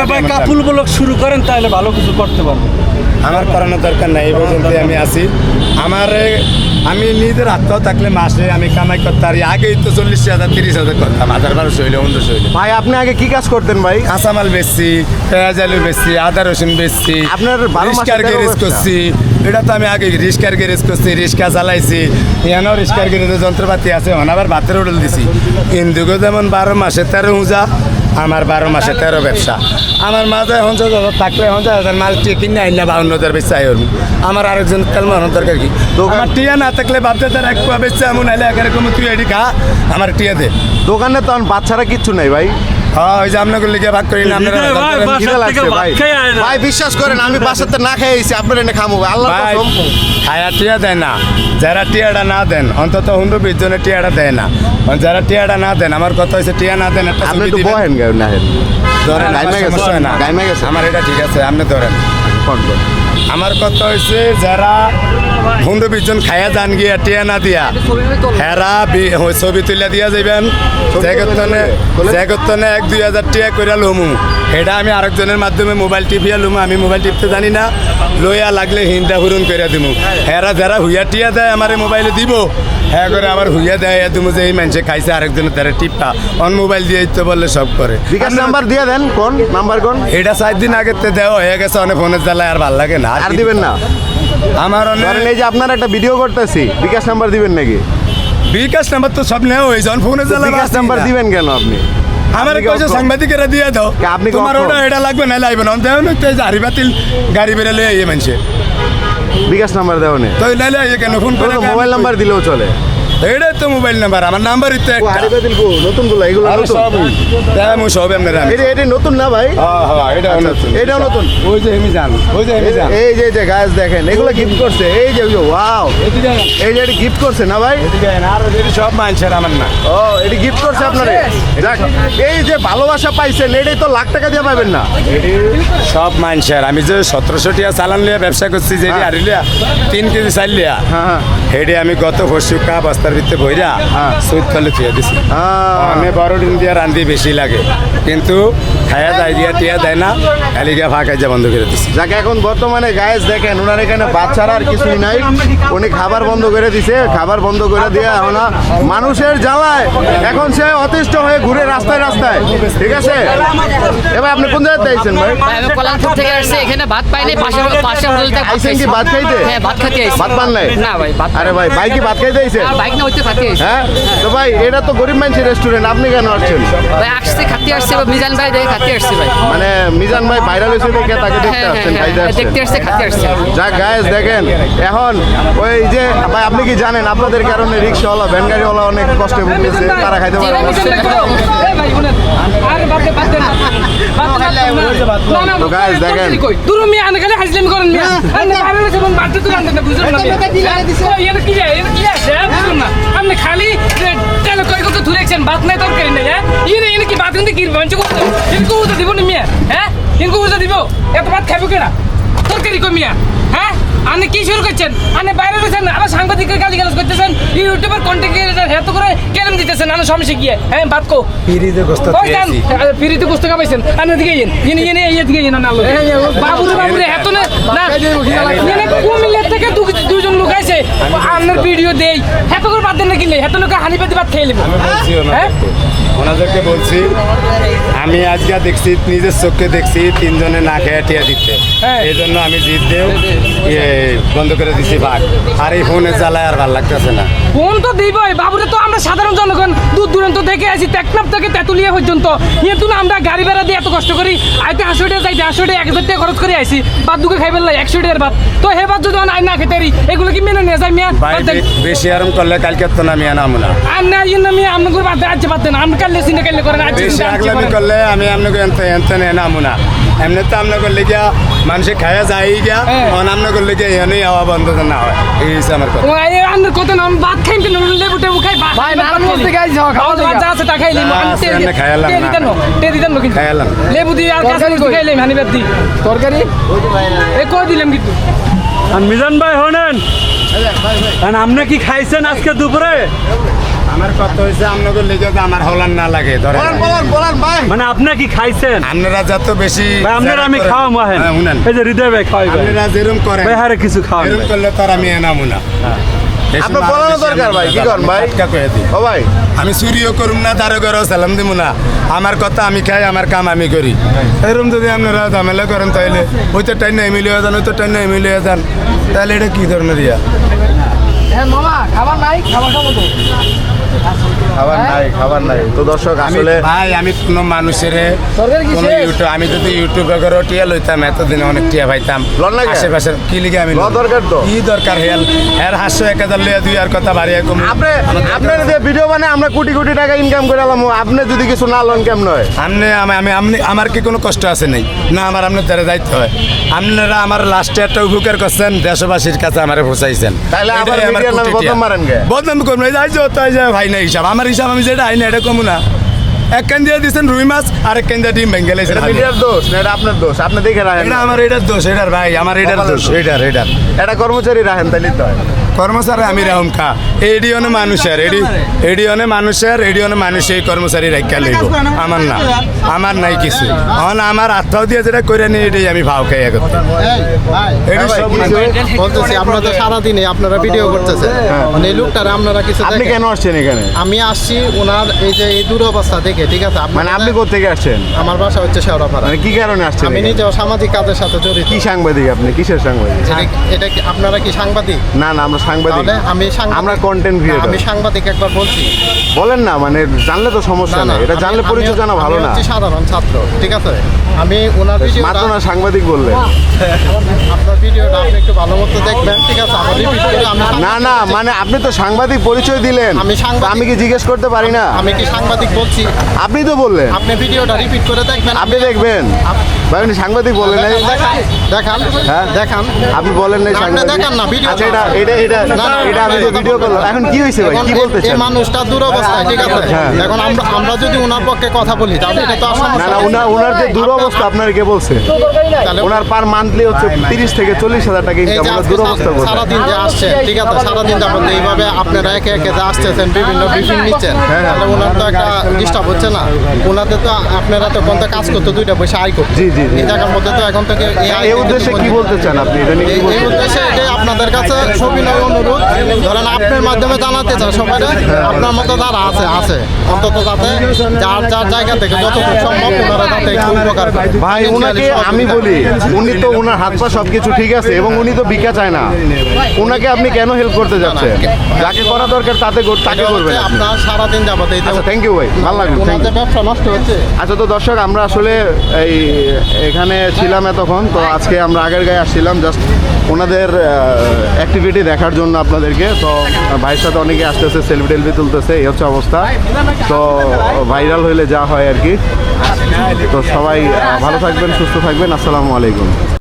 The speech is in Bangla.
ভাই ভাই কাপুল ব্লক শুরু করেন তাহলে ভালো কিছু করতে পারবেন আমার করানোর দরকার নাই এই পর্যন্ত আমি আছি। আমার আমি নিজের আত্মাও থাকলে মাসে আমি কামাই করতে পারি। আগেই তো চল্লিশ হাজার তিরিশ হাজার করতাম হাজার বারোশো হইলে পনেরোশো হইলে। ভাই আপনি আগে কি কাজ করতেন ভাই? কাঁচামাল বেচছি পেঁয়াজ আলু বেচছি আদা রসুন বেচছি আপনার রিস্কার গ্যারেজ করছি। এটা তো আমি আগে রিস্কার গ্যারেজ করছি রিস্কা চালাইছি এখানেও রিস্কার গ্যারেজের যন্ত্রপাতি আছে এখন আবার ভাতের হোটেল দিছি। ইন্দুকে যেমন বারো মাসে তেরো উজা আমার বারো মাসে তেরো ব্যবসা। আমার মাঝে তো দাদা থাকলে তো হাজার মাল টিয়া কিনে আইলে বাউন্ন হাজার বেচা আই। আমার আরেকজন তেল মারানোর দরকার কি? আমার টিয়া না থাকলে বাপতে তার এক পা বেচছে এমন আইলে এরকম তুই এটি খা আমার টিয়া দে। দোকানে তখন বাচ্চারা কিচ্ছু নাই ভাই। হ্যাঁ ওই যে আপনাকে লিখে ভাগ করি না। ভাই, বিশ্বাস করেন আমি বাসাতে না খেয়ে এসেছি আপনার এনে খামো আল্লাহ খায়া টিয়া দেয় না। যারা টিয়াটা না দেন অন্তত হুন্ডু বিশ জনের টিয়াটা দেয় না। যারা টিয়াটা না দেন আমার কথা হচ্ছে টিয়া না দেন একটা আপনি একটু বহেন না ধরেন আমার এটা ঠিক আছে আপনি ধরেন। কোন? আমার কথা হয়েছে যারা বন্ধু বিজন খায়া যান গিয়া টিয়া না দিয়া হেরা ছবি তুলে দিয়া যাইবেন। জগতনে জগতনে এক দুই হাজার টিয়া করে লমু। এটা আমি আরেকজনের মাধ্যমে মোবাইল টিপিয়া লমু আমি মোবাইল টিপতে জানি না। লইয়া লাগলে হিন্দা হুরুন কইরা দিমু। হেরা যারা হুইয়া টিয়া দেয় আমার মোবাইলে দিব। হ্যাঁ করে আবার হুইয়া দেয় দিমু যে এই মানুষে খাইছে আরেকজনের দ্বারা টিপটা অন মোবাইল দিয়ে দিতে বললে সব করে। বিকাশ নাম্বার দিয়ে দেন কোন? নাম্বার কোন? এটা চার দিন আগে দেওয়া হয়ে গেছে অনেক ফোনের জ্বালায় আর ভালো লাগে না। আর দিবেন না? আমার অনেক এই যে আপনার একটা ভিডিও করতেছি বিকাশ নাম্বার দিবেন নাকি? বিকাশ নাম্বার তো সব নেওয়া হয়েছে অন ফোনে জ্বালা বিকাশ নাম্বার দিবেন কেন আপনি? আমার আপনি কি কইছে অক্ষম? সাংবাদিকেরা দিয়ে দাও। আপনি তোমার ওটা এটা লাগবে না লাগবে না। দেও না তুই হারি বাতিল গাড়ি বেরে লয়ে আইয়ে মানুষে বিকাশ নাম্বার দেওয়া না তো লাইলে কেন? ফোন করে মোবাইল নাম্বার দিলেও চলে। এটাই তো মোবাইল নাম্বার আমার নাম্বার ইতে ও, একটা। কো, নতুনগুলো এগুলো আরে সব দেয় মু সব এমনি রাম এটা এটা নতুন না ভাই? হ্যাঁ হ্যাঁ এটা নতুন। এটাও নতুন? ওই যে হেমি জান ওই যে হেমি জান এই যে যে গাছ দেখেন এগুলো গিফট করছে। এই যে ওয়াও এই যে গিফট করছে না ভাই? আর এটি সব মানুষের আমার না। ও এটি গিফট করছে আপনারে? যাক এই যে ভালোবাসা পাইছেন এটাই তো লাখ টাকা দিয়ে পাবেন না। সব মানুষের। আমি যে সতেরোশো টিয়া চালান লিয়া ব্যবসা করছি যে হ্যাঁ। হারি লিয়া তিন কেজি চাল লিয়া হ্যাঁ হ্যাঁ। হেডে আমি গত পরশু কা বস্তার ভিতরে বইরা হ্যাঁ। সুইট তলে থুয়ে দিছি। আমি বড় ডিম দিয়ে রান্ধি বেশি লাগে। কিন্তু খায়া যায় দিয়া টিয়া দেয় না খালি গিয়া ফাঁকা যা বন্ধ করে দিছি। যাকে এখন বর্তমানে গায়েস দেখেন ওনার এখানে বাচ্চারা আর কিছুই নাই। উনি খাবার বন্ধ করে দিছে খাবার বন্ধ করে দিয়ে এখন মানুষের জ্বালায়। এখন সে অতিষ্ঠ হয়ে ঘুরে রাস্তায় রাস্তায়। ঠিক আছে? এবার আপনি কোন জায়গায় আইছেন ভাই? আমি কল্যাণপুর থেকে আসছি এখানে ভাত পাইনি পাশে পাশে হোটেল থেকে আইছেন কি? ভাত খাইতে? হ্যাঁ ভাত খেতে আইছি। ভাত পান নাই? না ভাই ভাত আরে ভাই ভাই কি ভাত খাইতে আইছেন আর বাইক হ্যাঁ তো ভাই এটা তো গরিব মানুষের রেস্টুরেন্ট আপনি কেন আসছেন ভাই আসছে খাতে আসছে বা মিজান ভাই দেখে খাতে আসছে ভাই মানে মিজান ভাই ভাইরাল হয়েছে দেখে তাকে দেখতে হ্যাঁ হ্যাঁ আসছেন হ্যাঁ খাইতে আসছেন দেখতে আসছে খাতে আসছে যা গায়েস দেখেন এখন ওই যে ভাই আপনি কি জানেন আপনাদের কারণে রিক্সাওয়ালা ভ্যান গাড়িওয়ালা অনেক কষ্টে ভুগতেছে তারা খাইতে পারে তো দেখেন। দুরু মিয়া করেন মিয়া বাড়তে না মিয়া। ও, এনে কি যায় এনে কি আছে হ্যাঁ, বুঝলেন না আপনি খালি তেল কয় কত ধুলেছেন ভাত নাই তরকারি নাই হ্যাঁ? ইনে কি ভাত কিন্তু কি বঞ্চ করতে ইনকু উজা দিব নি মিয়া হ্যাঁ? ইনকু উজা দিব? এত ভাত খাইব কেনা তরকারি কই মিয়া হ্যাঁ? আপনি কি শুরু করছেন? আপনি বাইরে রয়েছেন আবার সাংবাদিকের গালি গালাজ করতেছেন ইউটিউবের কন্টেন্ট ক্রিয়েটার হেত করে কেলেম দিতেছেন আনা সমস্যা কি হ্যাঁ ভাত কো ফিরিতে গোস্ত যান, ফিরিতে কুস্ত কামাইছেন আনে দিকে ইয়েন ইনি ইনি এই দিকে ইয়েন না বাবুরে বাবুরে না না থেকে দুজন লোক আইছে। আপনার ভিডিও দেই। কিনলে হানি পেতে ভাত খেয়ে নেব? হ্যাঁ? ওনাদেরকে বলছি আমি আজকে দেখছি নিজের চোখে দেখছি তিনজনে না খেয়ে টিয়া দিতে হ্যাঁ। এই জন্য আমি জিত ইয়ে বন্ধ করে দিছি ভাগ। আর এই ফোনের জ্বালায় আর ভালো লাগতেছে না। ফোন তো দিবই বাবুরে তো আমরা সাধারণ জনগণ দূর দূরান্ত থেকে আসি টেকনাপ থেকে তেতুলিয়া পর্যন্ত। কিন্তু না আমরা গাড়ি ভাড়া দিয়ে এত কষ্ট করি আইতে আশো টাকা যাইতে আশো টাকা এক হাজার টাকা খরচ করে আইসি বাদ দুকে খাই লাগে একশো টাকার ভাত। তো হে ভাত যদি আই না খেতে এগুলো কি মেনে নিয়ে যায় মিয়া? বেশি আরাম করলে কালকে তো নামি আনাম না। আর না ইয়ে নামি আপনাকে বাদ আজ বাদ দেন আমি কাল্লে সিনে কাল্লে করেন আজকে করলে আমি আপনাকে এনতে এনতে নামু না। এমনি তো আপনার করলে গিয়া মানুষে খায়া যাই গিয়া হ্যাঁ। অন আপনার করলে গিয়া এখানেই আওয়া বন্ধ না হয়। এই হচ্ছে আমার কথা। আপনার কত নাম ভাত খাই কিন্তু লেবু টেবু খাই ভাই নারায়ণগঞ্জ থেকে আইছি খাওয়া দাওয়া যা আছে তা খাইলি যা আছে, এমনি খাইলাম না। তে দিতেন কিন্তু। খাইলাম। লেবু দিয়ে আর কাঁচা মরিচ খাইলাম হানি বাদ দি। তরকারি? এ কই দিলাম কিন্তু? আর মিজান ভাই হনেন? আপনি কি খাইছেন আজকে দুপুরে? আমার কথা হয়েছে আপনাদের লিগে যে আমার হলার না লাগে ধরেন। মানে আপনারা কি খাইছেন? আপনারা যত বেশি ভাই আপনারা আমি খাওয়াম আহেন। হ্যাঁ, শুনেন। এই যে হৃদয় ভাই খাওয়াই আপনারা যেরকম করেন ভাই হারে কিছু খাওয়ান এরকম। করলে তো আমি এনামু না। আপনার বলানো দরকার আমি ভাই, কি না করেন ভাই? টাটকা কয়ে দিই। ও ভাই। আমি চুরিও করুম না করো সালাম দিব না। আমার কথা আমি খাই আমার কাম আমি করি। এরকম যদি আপনারা ঝামেলা করেন তাহলে ওই তো টাইম এমিলি হয়ে যান ওই তো টাইম এমিলি হয়ে যান তাহলে এটা কি ধরনের ইয়া? হ্যাঁ মামা খাবার নাই খাবার খাব তো। খাবার নাই খাবার নাই। তো দর্শক আসলে ভাই আমি কোনো মানুষের কোনো ইউটিউব আমি যদি ইউটিউবে করে টিয়া লইতাম এতদিন অনেক টিয়া পাইতাম? আশেপাশের কি লিগে আমি দরকার তো। কি দরকার হেল? এর হাস্য এক হাজার লইয়া দুই আর কথা বাড়িয়া কম। আপনি আপনার যে ভিডিও মানে আমরা কোটি কোটি টাকা ইনকাম করে আলাম। আপনি যদি কিছু না লন কেমন হয়? আমনে আমি আমি আমনে আমার কি কোনো কষ্ট আছে নাই? না আমার আপনার দ্বারা দায়িত্ব হয়। আপনারা আমার লাস্টে একটা উপকার করছেন দেশবাসীর কাছে আমারে পৌঁছাইছেন। তাইলে আবার এটাই আমার বদনাম মারেন? বদনাম করব এই যাই যে ভাই না হিসাব। আমার হিসাব আমি যেটা আইনা এটা কমু না। এক কেন দিয়ে দিচ্ছেন রুই মাছ আর এক কেন দিয়ে ডিম ভেঙে গেলেছেন এটা মিডিয়ার দোষ না এটা আপনার দোষ। আপনি দেখে রাখেন। এটা আমার এটার দোষ এটার ভাই আমার এটার দোষ। এটার এটার এটা। কর্মচারী রাখেন তাহলে তো হয়। কর্মচারী আমি রাহুম খা। এডিওনে মানুষের এডি এডিওনে মানুষের এডিওনে মানুষ এই কর্মচারী রাখা লইব। আমার না আমার নাই কিছু। এখন আমার আত্মাও দিয়ে যেটা করে নিই এটাই আমি ভাও খাই এটি ভাই, সব কিছু- বলতেছি আপনারা তো সারা সারাদিনে আপনারা ভিডিও করতেছেন। মানে এই লোকটারে আপনারা কিছু আপনি কেন আসছেন এখানে? আমি আসছি ওনার এই যে এই দুরবস্থা দেখে ঠিক আছে? মানে আপনি কোথেকে আসছেন? আমার বাসা হচ্ছে শেওড়াপাড়া। মানে কি কারণে আসছেন আমি? নিজেও সামাজিক কাজের সাথে জড়িত। কি সাংবাদিক আপনি? কিসের সাংবাদিক? এটা- এটা কি আপনারা কি সাংবাদিক? না না আমরা সাংবাদিক। আমি আমরা না, creator। আমি সাংবাদিক একবার বলছি। বলেন না মানে জানলে তো সমস্যা নেই। এটা জানলে পরিচয় জানা ভালো না। সাধারণ ছাত্র ঠিক আছে? আমি ওনার ভিডিওটা মাত্র না সাংবাদিক বললেন। আপনার ভিডিওটা আপনি একটু ভালো মতো দেখবেন ঠিক আছে? আমার রিপিট আমি না না মানে আপনি তো সাংবাদিক পরিচয় দিলেন। আমি সাংবাদিক। আমি কি জিজ্ঞেস করতে পারি না? আমি কি সাংবাদিক বলছি? আপনি তো বললেন। আপনি ভিডিওটা রিপিট করে দেখবেন আপনি দেখবেন। ভাই আপনি সাংবাদিক বলেন নাই। দেখান দেখান হ্যাঁ? দেখান। আপনি বলেন না, সাংবাদিক। দেখান না, ভিডিও আচ্ছা এটা এটা এটা না, না, এটা আমি ভিডিও করলাম। এখন কি হয়েছে ভাই? কি বলতে চান মানুষটা দুরবস্থায় ঠিক আছে? হ্যাঁ। এখন আমরা আমরা যদি ওনার পক্ষে কথা বলি তাহলে এটা তো না না ওনার ওনার যে দুরবস্থা আপনার কে বলছে? ওনার পার মান্থলি হচ্ছে তিরিশ থেকে চল্লিশ হাজার টাকা ইনকাম ওনার দুরবস্থা সা- করছে সারাদিন যে আসছেন ঠিক আছে? সারাদিন যাবত এইভাবে আপনারা একে একে যে আসতেছেন বিভিন্ন ব্রিফিং নিচ্ছেন হ্যাঁ, তাহলে ওনার তো একটা ডিস্টার্ব হচ্ছে না। ওনাদের তো আপনারা তো কোনটা কাজ করতে দুইটা পয়সা আয় করতে। জি, জি, জি। এই জায়গার মধ্যে তো এখন থেকে এই উদ্দেশ্যে কি বলতে চান আপনি? এটা নিয়ে এই-? উদ্দেশ্যে এটাই আপনাদের কাছে সবিনয় অনুরোধ ধরেন আপনার মাধ্যমে জানাতে চান সবাই আপনার মতো যারা আছে আছে। অন্তত যাতে যার যার জায়গা থেকে যতটুকু সম্ভব ওনারা যাতে একটু উপকার ভাই উনাকে আমি বলি উনি তো উনার হাত পা সবকিছু ঠিক আছে এবং উনি তো ভিক্ষা চায় না। উনাকে আপনি কেন হেল্প করতে যাচ্ছেন? যাকে করা দরকার তাতে তাকে করবেন আপনার সারাদিন যাবত আচ্ছা থ্যাংক ইউ ভাই। ভালো লাগল ওনার ব্যবসা নষ্ট হচ্ছে। আচ্ছা তো দর্শক আমরা আসলে এই এখানে ছিলাম এতক্ষণ তো আজকে আমরা আগের গায়ে আসছিলাম জাস্ট ওনাদের অ্যাক্টিভিটি দেখার জন্য আপনাদেরকে। তো, ভাইয়ের সাথে অনেকে আসতেছে সেলফি টেলফি তুলতেছে, এই হচ্ছে অবস্থা। তো ভাইরাল হইলে যা হয় আর কি। তো সবাই ভালো থাকবেন, সুস্থ থাকবেন। আসসালামু আলাইকুম।